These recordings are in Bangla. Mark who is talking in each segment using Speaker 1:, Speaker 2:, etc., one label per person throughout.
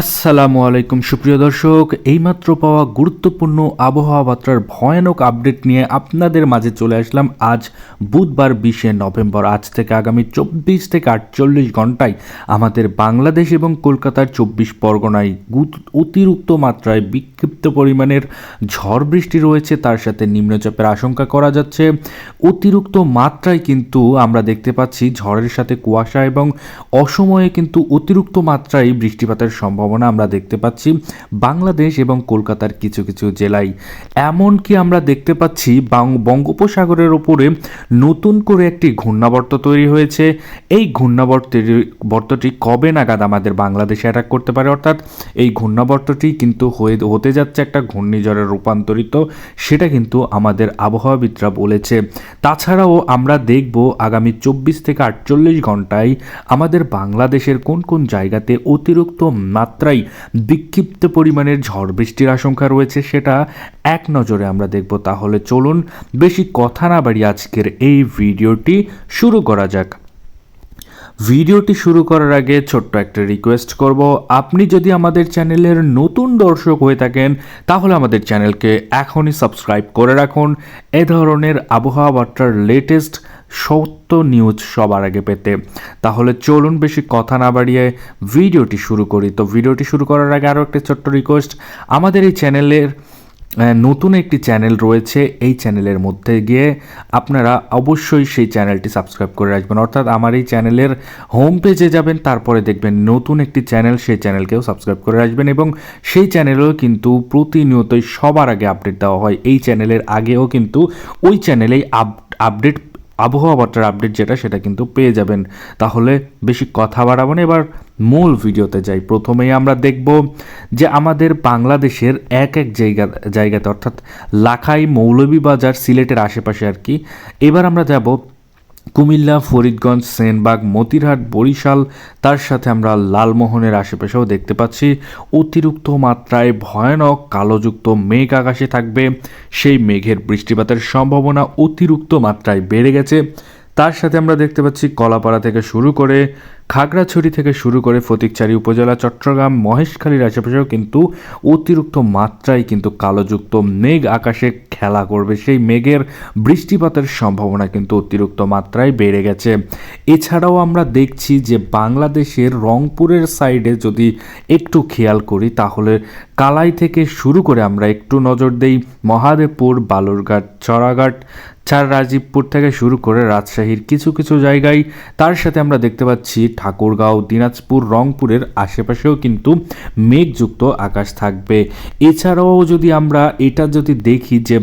Speaker 1: আসসালামু আলাইকুম, সুপ্রিয় দর্শক। এইমাত্র পাওয়া গুরুত্বপূর্ণ আবহাওয়া বার্তার ভয়ানক আপডেট নিয়ে আপনাদের মাঝে চলে আসলাম আজ বুধবার বিশে নভেম্বর। আজ থেকে আগামী চব্বিশ থেকে আটচল্লিশ ঘন্টায় আমাদের বাংলাদেশ এবং কলকাতার চব্বিশ পরগনায় অতিরিক্ত মাত্রায় বিক্ষিপ্ত পরিমাণের ঝড় বৃষ্টি রয়েছে। তার সাথে নিম্নচাপের আশঙ্কা করা যাচ্ছে। অতিরিক্ত মাত্রায় কিন্তু আমরা দেখতে পাচ্ছি ঝড়ের সাথে কুয়াশা এবং অসময়ে কিন্তু অতিরিক্ত মাত্রায় বৃষ্টিপাতের সম্ভাবনা আমরা দেখতে পাচ্ছি বাংলাদেশ এবং কলকাতার কিছু কিছু জেলায়। এমনকি আমরা দেখতে পাচ্ছি বঙ্গোপসাগরের ওপরে নতুন করে একটি ঘূর্ণাবর্ত তৈরি হয়েছে। এই ঘূর্ণাবর্তের বর্তটি কবে নাগাদ আমাদের বাংলাদেশে অ্যাটাক করতে পারে? অর্থাৎ এই ঘূর্ণাবর্তটি কিন্তু হয়ে, হতে যাচ্ছে একটা ঘূর্ণিঝড়ে রূপান্তরিত, সেটা কিন্তু আমাদের আবহাওয়াবিদরা বলেছে। তাছাড়াও আমরা দেখব আগামী চব্বিশ থেকে আটচল্লিশ ঘন্টায় আমাদের বাংলাদেশের কোন কোন জায়গাতে অতিরিক্ত মাত্রায় বিক্ষিপ্ত পরিমাণের ঝড় বৃষ্টির আশঙ্কা রয়েছে, সেটা এক নজরে আমরা দেখব। তাহলে চলুন বেশি কথা না বাড়ি আজকের এই ভিডিওটি শুরু করা যাক। ভিডিওটি শুরু করার আগে ছোট্ট একটা রিকোয়েস্ট করব। আপনি যদি আমাদের চ্যানেলের নতুন দর্শক হয়ে থাকেন, তাহলে আমাদের চ্যানেলকে এখনই সাবস্ক্রাইব করে রাখুন। এ ধরনের আবহাওয়া বার্তার লেটেস্ট সত্য নিউজ সবার আগে পেতে। তাহলে চলুন বেশি কথা না বাড়িয়ে ভিডিওটি শুরু করি। তো ভিডিওটি শুরু করার আগে আরও একটা ছোট্ট রিকোয়েস্ট আমাদের এই চ্যানেলের নতুন একটি চ্যানেল রয়েছে, এই চ্যানেলের মধ্যে গিয়ে আপনারা অবশ্যই সেই চ্যানেলটি সাবস্ক্রাইব করে রাখবেন। অর্থাৎ আমার এই চ্যানেলের হোম পেজে যাবেন, তারপরে দেখবেন নতুন একটি চ্যানেল, সেই চ্যানেলকেও সাবস্ক্রাইব করে রাখবেন এবং সেই চ্যানেলেও কিন্তু প্রতিনিয়তই সবার আগে আপডেট দেওয়া হয়। এই চ্যানেলের আগেও কিন্তু ওই চ্যানেলেই আপ আপডেট আবহাওয়া বার্তার আপডেট যেটা, সেটা কিন্তু পেয়ে যাবেন। তাহলে বেশি কথা বাড়াবো না। এবার মূল ভিডিওতে যাই। প্রথমেই আমরা দেখব যে আমাদের বাংলাদেশের এক এক জায়গা, জায়গাতে, অর্থাৎ লাখাই মৌলভীবাজার সিলেটের আশেপাশে আর কি। এবার আমরা যাব কুমিল্লা, ফরিদগঞ্জ, সেনবাগ, মতিরহাট, বরিশাল, তার সাথে আমরা লালমোহনের আশেপাশেও দেখতে পাচ্ছি অতিরিক্ত মাত্রায় ভয়ানক কালোযুক্ত মেঘ আকাশে থাকবে। সেই মেঘের বৃষ্টিপাতের সম্ভাবনা অতিরিক্ত মাত্রায় বেড়ে গেছে। তার সাথে আমরা দেখতে পাচ্ছি কলাপাড়া থেকে শুরু করে খাগড়াছড়ি থেকে শুরু করে ফটিকচারি উপজেলা, চট্টগ্রাম, মহেশখালীর আশেপাশেও কিন্তু অতিরিক্ত মাত্রায় কিন্তু কালোযুক্ত মেঘ আকাশে খেলা করবে। সেই মেঘের বৃষ্টিপাতের সম্ভাবনা কিন্তু অতিরিক্ত মাত্রায় বেড়ে গেছে। এছাড়াও আমরা দেখছি যে বাংলাদেশের রংপুরের সাইডে যদি একটু খেয়াল করি, তাহলে কালাই থেকে শুরু করে আমরা একটু নজর দেই মহাদেবপুর, বালুরঘাট, চড়াঘাট চার রাজীবপুর থেকে শুরু করে রাজশাহীর কিছু কিছু জায়গায় তার সাথে আমরা দেখতে পাচ্ছি ঠাকুরগাঁও, দিনাজপুর, রংপুরের আশেপাশেও কিন্তু মেঘযুক্ত আকাশ থাকবে। এছাড়াও যদি আমরা এটা যদি দেখি যে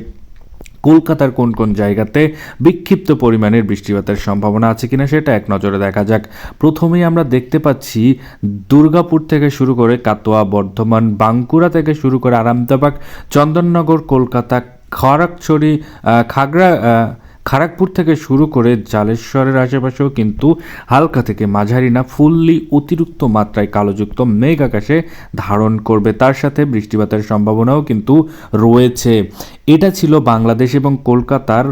Speaker 1: কলকাতার কোন কোন জায়গাতে বিক্ষিপ্ত পরিমাণের বৃষ্টিপাতের সম্ভাবনা আছে কিনা সেটা এক নজরে দেখা যাক। প্রথমেই আমরা দেখতে পাচ্ছি দুর্গাপুর থেকে শুরু করে কাতোয়া বর্ধমান, বাঁকুড়া থেকে শুরু করে আরামদাবাগ চন্দননগর, কলকাতা খড়গছড়ি আহ, খাগড়া খড়গপুর থেকে শুরু করে জালেশ্বরের আশেপাশেও কিন্তু হালকা থেকে মাঝারি না ফুললি অতিরিক্ত মাত্রায় কালোযুক্ত মেঘ আকাশে ধারণ করবে। তার সাথে বৃষ্টিপাতের সম্ভাবনাও কিন্তু রয়েছে। এটা ছিল বাংলাদেশ এবং কলকাতার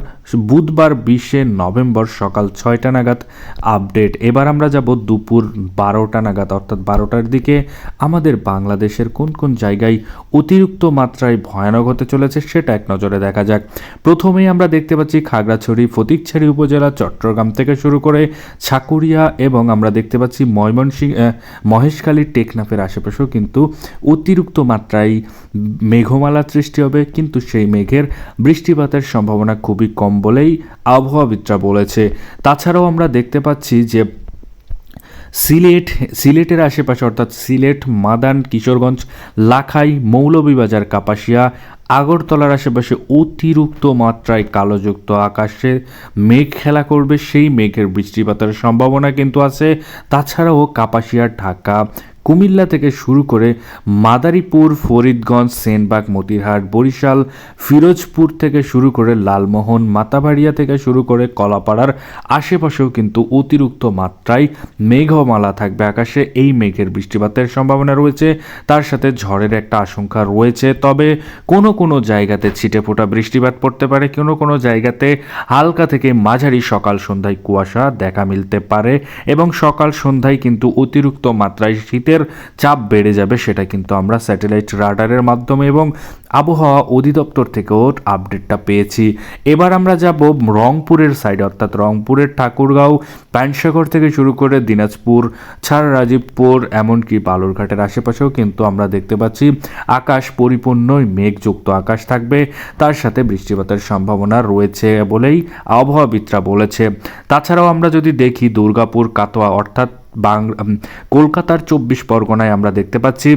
Speaker 1: বুধবার বিশে নভেম্বর সকাল ছয়টা নাগাদ আপডেট। এবার আমরা যাব দুপুর বারোটা নাগাদ অর্থাৎ বারোটার দিকে। আমাদের বাংলাদেশের কোন কোন জায়গায় অতিরিক্ত মাত্রায় ভয়ানক হতে চলেছে সেটা এক নজরে দেখা যাক। প্রথমেই আমরা দেখতে পাচ্ছি খাগড়াছড়ি ফটিকছড়ি উপজেলা চট্টগ্রাম থেকে শুরু করে ছাকুরিয়া এবং আমরা দেখতে পাচ্ছি ময়মনসিংহ আহ, মহেশখালীর টেকনাফের আশেপাশেও কিন্তু অতিরিক্ত মাত্রায় মেঘমালা সৃষ্টি হবে, কিন্তু সেই মেঘের বৃষ্টিপাতের সম্ভাবনা খুবই কম বলেই আবহাওয়াবিদরা বলেছে। তাছাড়াও আমরা দেখতে পাচ্ছি যে সিলেট, সিলেটের আশেপাশে অর্থাৎ সিলেট, মাদান, কিশোরগঞ্জ, লাখাই, মৌলভীবাজার, কাপাসিয়া, আগরতলার আশেপাশে অতিরিক্ত মাত্রায় কালোযুক্ত আকাশে মেঘ খেলা করবে। সেই মেঘের বৃষ্টিপাতের সম্ভাবনা কিন্তু আছে। তাছাড়াও কাপাসিয়া, ঢাকা কুমিল্লা থেকে শুরু করে মাদারীপুর, ফরিদগঞ্জ, সেনবাগ, মতিরহাট, বরিশাল, ফিরোজপুর থেকে শুরু করে লালমোহন, মাতাবাড়িয়া থেকে শুরু করে কলাপাড়ার আশেপাশেও কিন্তু অতিরিক্ত মাত্রায় মেঘমালা থাকবে আকাশে। এই মেঘের বৃষ্টিপাতের সম্ভাবনা রয়েছে। তার সাথে ঝড়ের একটা আশঙ্কা রয়েছে। তবে কোনো কোনো জায়গাতে ছিটে ফোটা বৃষ্টিপাত পড়তে পারে। কোনো কোনো জায়গাতে হালকা থেকে মাঝারি সকাল সন্ধ্যায় কুয়াশা দেখা মিলতে পারে এবং সকাল সন্ধ্যায় কিন্তু অতিরিক্ত মাত্রায় শীতের বৃষ্টিপাতের চাপ বেড়ে যাবে সেটা কিন্তু আমরা স্যাটেলাইট রাডারের মাধ্যমে এবং আবহাওয়া অধিদপ্তর থেকেও আপডেটটা পেয়েছি। এবার আমরা যাব রংপুরের সাইডে অর্থাৎ রংপুরের ঠাকুরগাঁও প্যান্টসাগর থেকে শুরু করে দিনাজপুর ছাড়া রাজীবপুর এমনকি বালুরঘাটের আশেপাশেও কিন্তু আমরা দেখতে পাচ্ছি আকাশ পরিপূর্ণই মেঘযুক্ত আকাশ থাকবে। তার সাথে বৃষ্টিপাতের সম্ভাবনা রয়েছে বলেই আবহাওয়াবিদরা বলেছে। তাছাড়াও আমরা যদি দেখি দুর্গাপুর কাতোয়া অর্থাৎ কলকাতার চব্বিশ পরগনায় আমরা দেখতে পাচ্ছি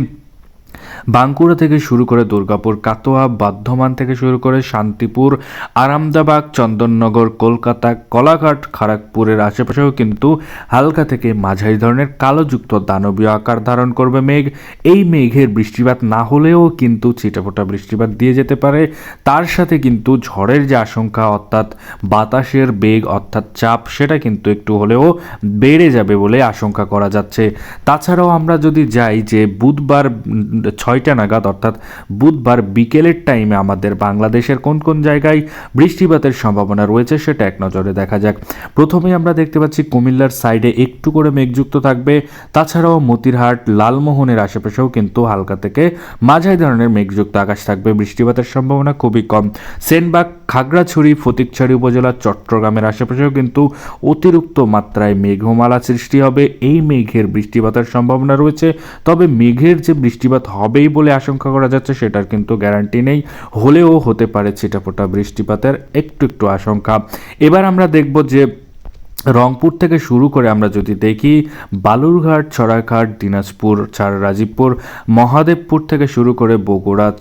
Speaker 1: বাঁকুড়া থেকে শুরু করে দুর্গাপুর, কাটোয়া, বর্ধমান থেকে শুরু করে শান্তিপুর আরামদাবাগ চন্দননগর, কলকাতা, কলাঘাট খড়গপুরের আশেপাশেও কিন্তু হালকা থেকে মাঝারি ধরনের কালোযুক্ত দানবীয় আকার ধারণ করবে মেঘ। এই মেঘের বৃষ্টিপাত না হলেও কিন্তু ছিটাফোটা বৃষ্টিপাত দিয়ে যেতে পারে। তার সাথে কিন্তু ঝড়ের যে আশঙ্কা, অর্থাৎ বাতাসের বেগ, অর্থাৎ চাপ, সেটা কিন্তু একটু হলেও বেড়ে যাবে বলে আশঙ্কা করা যাচ্ছে। তাছাড়াও আমরা যদি যাই যে বুধবার ছয়টা নাগাদ, অর্থাৎ বুধবার বিকেলের টাইমে আমাদের বাংলাদেশের কোন কোন জায়গায় বৃষ্টিপাতের সম্ভাবনা রয়েছে সেটা এক নজরে দেখা যাক। প্রথমে আমরা দেখতে পাচ্ছি কুমিল্লার সাইডে একটু করে মেঘযুক্ত থাকবে। তাছাড়াও মতিরহাট, লালমোহনের আশেপাশেও কিন্তু হালকা থেকে মাঝারি ধরনের মেঘযুক্ত আকাশ থাকবে। বৃষ্টিপাতের সম্ভাবনা খুবই কম। সেনবাগ, খাগড়াছড়ি ফটিকছড়ি উপজেলার চট্টগ্রামের আশেপাশেও কিন্তু অতিরিক্ত মাত্রায় মেঘমালা সৃষ্টি হবে। এই মেঘের বৃষ্টিপাতের সম্ভাবনা রয়েছে। তবে মেঘের যে বৃষ্টিপাত হবেই বলে আশঙ্কা করা যাচ্ছে, সেটার কিন্তু গ্যারান্টি নেই। হলেও হতে পারে ছিটাফোটা বৃষ্টিপাতের একটু একটু আশঙ্কা। এবার আমরা দেখব যে রংপুর থেকে শুরু করে আমরা যদি দেখি, বালুরঘাট, ছড়াঘাট, দিনাজপুর ছাড় রাজীবপুর মহাদেবপুর থেকে শুরু করে বগুড়া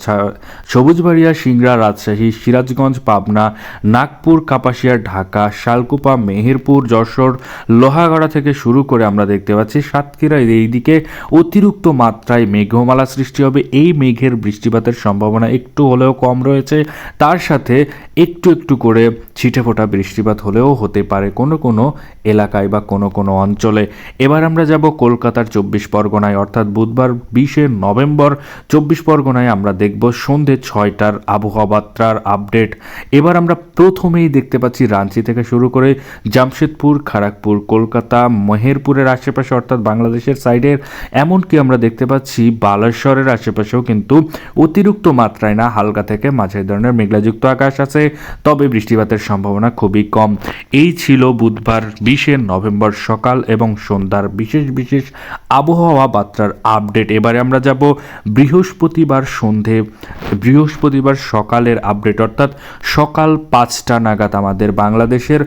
Speaker 1: সবুজবাড়িয়া, সিংড়া, রাজশাহী, সিরাজগঞ্জ, পাবনা, নাগপুর, কাপাসিয়া, ঢাকা, শালকুপা, মেহেরপুর, যশোর, লোহাগড়া থেকে শুরু করে আমরা দেখতে পাচ্ছি সাতক্ষীরা। এই দিকে অতিরিক্ত মাত্রায় মেঘমালা সৃষ্টি হবে। এই মেঘের বৃষ্টিপাতের সম্ভাবনা একটু হলেও কম রয়েছে। তার সাথে একটু একটু করে ছিটেফোঁটা বৃষ্টিপাত হলেও হতে পারে কোনো কোনো এলাকায় বা কোনো কোনো অঞ্চলে। এবার আমরা যাব কলকাতার চব্বিশ পরগনায়, অর্থাৎ বুধবার বিশে নভেম্বর। চব্বিশ পরগনায় আমরা দেখব সন্ধে ছয়টার আবহাওয়াত্রার আপডেট। এবার আমরা প্রথমেই দেখতে পাচ্ছি রাঁচি থেকে শুরু করে জামশেদপুর খড়গপুর কলকাতা, মেহেরপুরের আশেপাশে, অর্থাৎ বাংলাদেশের সাইডের, এমনকি আমরা দেখতে পাচ্ছি বালেশ্বরের আশেপাশেও কিন্তু অতিরিক্ত মাত্রায় না, হালকা থেকে মাঝারি ধরনের মেঘলাযুক্ত আকাশ আছে। তবে বৃষ্টিপাতের সম্ভাবনা খুবই কম। এই ছিল বুধবার বিশে নভেম্বর সকাল এবং সন্ধ্যার বিশেষ বিশেষ আবহাওয়া বার্তার আপডেট। এবারে আমরা যাব বৃহস্পতিবার সন্ধে, বৃহস্পতিবার সকালের আপডেট, অর্থাৎ সকাল পাঁচটা নাগাদ আমাদের বাংলাদেশের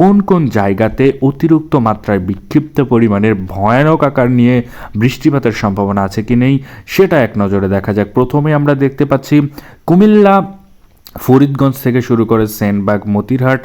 Speaker 1: কোন কোন জায়গাতে অতিরিক্ত মাত্রায় বিক্ষিপ্ত পরিমাণের ভয়ানক আকার নিয়ে বৃষ্টিপাতের সম্ভাবনা আছে কি নেই, সেটা এক নজরে দেখা যাক। প্রথমে আমরা দেখতে পাচ্ছি কুমিল্লা ফরিদগঞ্জ থেকে শুরু করে সেনবাগ, মতিরহাট,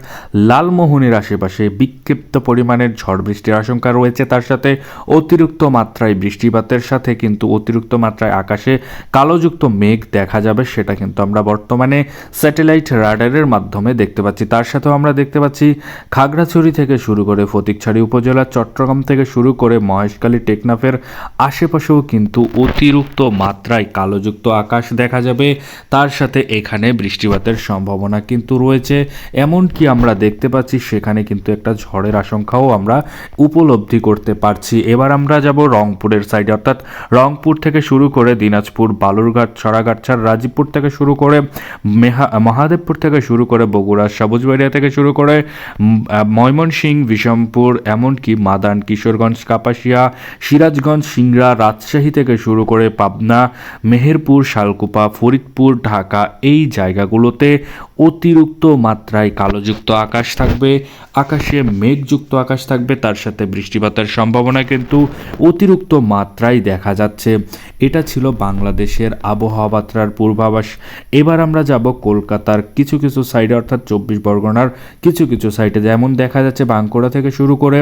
Speaker 1: লালমোহনের আশেপাশে বিক্ষিপ্ত পরিমাণের ঝড় বৃষ্টির আশঙ্কা রয়েছে। তার সাথে অতিরিক্ত মাত্রায় বৃষ্টিপাতের সাথে কিন্তু অতিরিক্ত মাত্রায় আকাশে কালোযুক্ত মেঘ দেখা যাবে, সেটা কিন্তু আমরা বর্তমানে স্যাটেলাইট রাডারের মাধ্যমে দেখতে পাচ্ছি। তার সাথেও আমরা দেখতে পাচ্ছি, খাগড়াছড়ি থেকে শুরু করে ফটিকছড়ি উপজেলা, চট্টগ্রাম থেকে শুরু করে মহেশখালী, টেকনাফের আশেপাশেও কিন্তু অতিরিক্ত মাত্রায় কালোযুক্ত আকাশ দেখা যাবে। তার সাথে এখানে বৃষ্টিপাতের সম্ভাবনা কিন্তু রয়েছে। এমনকি আমরা দেখতে পাচ্ছি সেখানে কিন্তু একটা ঝড়ের আশঙ্কাও আমরা উপলব্ধি করতে পারছি। এবার আমরা যাব রংপুরের সাইডে অর্থাৎ রংপুর থেকে শুরু করে দিনাজপুর, বালুরঘাট ছড়াঘাট ছাড় রাজীবপুর থেকে শুরু করে মেহা, মহাদেবপুর থেকে শুরু করে বগুড়া, সবুজবাড়িয়া থেকে শুরু করে ময়মনসিংহ বিষমপুর এমনকি মাদান, কিশোরগঞ্জ, কাপাসিয়া, সিরাজগঞ্জ, সিংড়া, রাজশাহী থেকে শুরু করে পাবনা, মেহেরপুর, শালকুপা, ফরিদপুর, ঢাকা এই জায়গাগুলোতে অতিরিক্ত মাত্রায় কালোযুক্ত আকাশ থাকবে, আকাশে মেঘযুক্ত আকাশ থাকবে, তার সাথে বৃষ্টিপাতের সম্ভাবনা কিন্তু অতিরিক্ত মাত্রায় দেখা যাচ্ছে। এটা ছিল বাংলাদেশের আবহাওয়া বার্তার পূর্বাভাস। এবার আমরা যাব কলকাতার কিছু কিছু সাইডে, অর্থাৎ চব্বিশ পরগনার কিছু কিছু সাইডে, যেমন দেখা যাচ্ছে বাঁকুড়া থেকে শুরু করে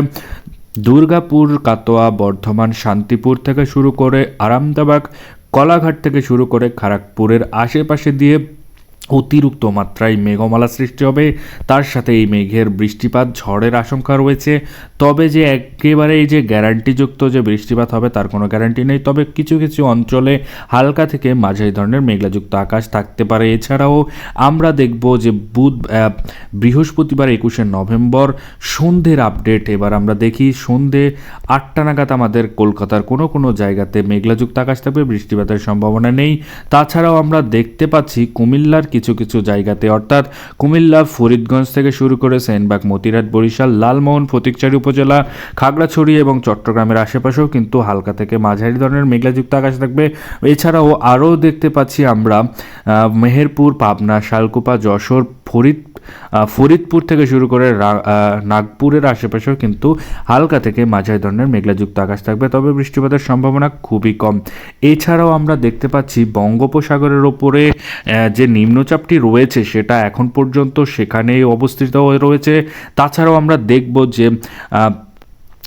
Speaker 1: দুর্গাপুর কাতোয়া বর্ধমান, শান্তিপুর থেকে শুরু করে আরামদাবাগ, কলাঘাট থেকে শুরু করে খড়গপুরের আশেপাশে দিয়ে অতিরিক্ত মাত্রায় মেঘমালা সৃষ্টি হবে। তার সাথে এই মেঘের বৃষ্টিপাত ঝড়ের আশঙ্কা রয়েছে। তবে যে একেবারে এই যে গ্যারান্টিযুক্ত যে বৃষ্টিপাত হবে, তার কোনো গ্যারান্টি নেই। তবে কিছু কিছু অঞ্চলে হালকা থেকে মাঝারি ধরনের মেঘলাযুক্ত আকাশ থাকতে পারে। এছাড়াও আমরা দেখব যে বুধ বৃহস্পতিবার একুশে নভেম্বর সন্ধ্যের আপডেট। এবার আমরা দেখি সন্ধে আটটা নাগাদ আমাদের কলকাতার কোনো কোনো জায়গাতে মেঘলাযুক্ত আকাশ থাকবে, বৃষ্টিপাতের সম্ভাবনা নেই। তাছাড়াও আমরা দেখতে পাচ্ছি কুমিল্লার কিছু কিছু জায়গাতে। অর্থাৎ কুমিল্লা, ফরিদগঞ্জ থেকে শুরু করে সেনবাগ মতিরাট বরিশাল, লালমোহন, ফতিকচারি উপজেলা, খাগড়াছড়ি এবং চট্টগ্রামের আশেপাশেও কিন্তু হালকা থেকে মাঝারি ধরনের মেঘলাযুক্ত আকাশ থাকবে। এছাড়াও আরও দেখতে পাচ্ছি আমরা মেহেরপুর, পাবনা, শালকুপা, যশোর ফরিদ ফরিদপুর থেকে শুরু করে নাগপুরের আশেপাশেও কিন্তু হালকা থেকে মাঝারি ধরনের মেঘলাযুক্ত আকাশ থাকবে, তবে বৃষ্টিপাতের সম্ভাবনা খুবই কম। এছাড়াও আমরা দেখতে পাচ্ছি বঙ্গোপসাগরের ওপরে যে নিম্নচাপটি রয়েছে সেটা এখন পর্যন্ত সেখানেই অবস্থিত হয়ে রয়েছে। তাছাড়াও আমরা দেখব যে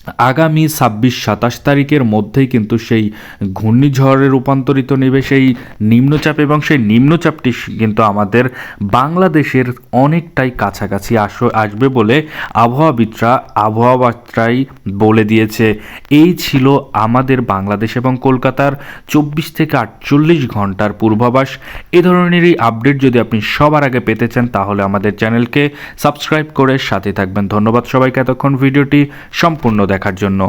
Speaker 1: আগামী ছাব্বিশ সাতাশ তারিখের মধ্যেই কিন্তু সেই ঘূর্ণিঝড়ে রূপান্তরিত নেবে সেই নিম্নচাপ এবং সেই নিম্নচাপটি কিন্তু আমাদের বাংলাদেশের অনেকটাই কাছাকাছি আস আসবে বলে আবহাওয়াবিদরা আবহাওয়াবিদরাই বলে দিয়েছে। এই ছিল আমাদের বাংলাদেশ এবং কলকাতার চব্বিশ থেকে আটচল্লিশ ঘণ্টার পূর্বাভাস। এ ধরনেরই আপডেট যদি আপনি সবার আগে পেতে চান, তাহলে আমাদের চ্যানেলকে সাবস্ক্রাইব করে সাথে থাকবেন। ধন্যবাদ সবাইকে। এতক্ষণ ভিডিওটি সম্পূর্ণ দেখার জন্য।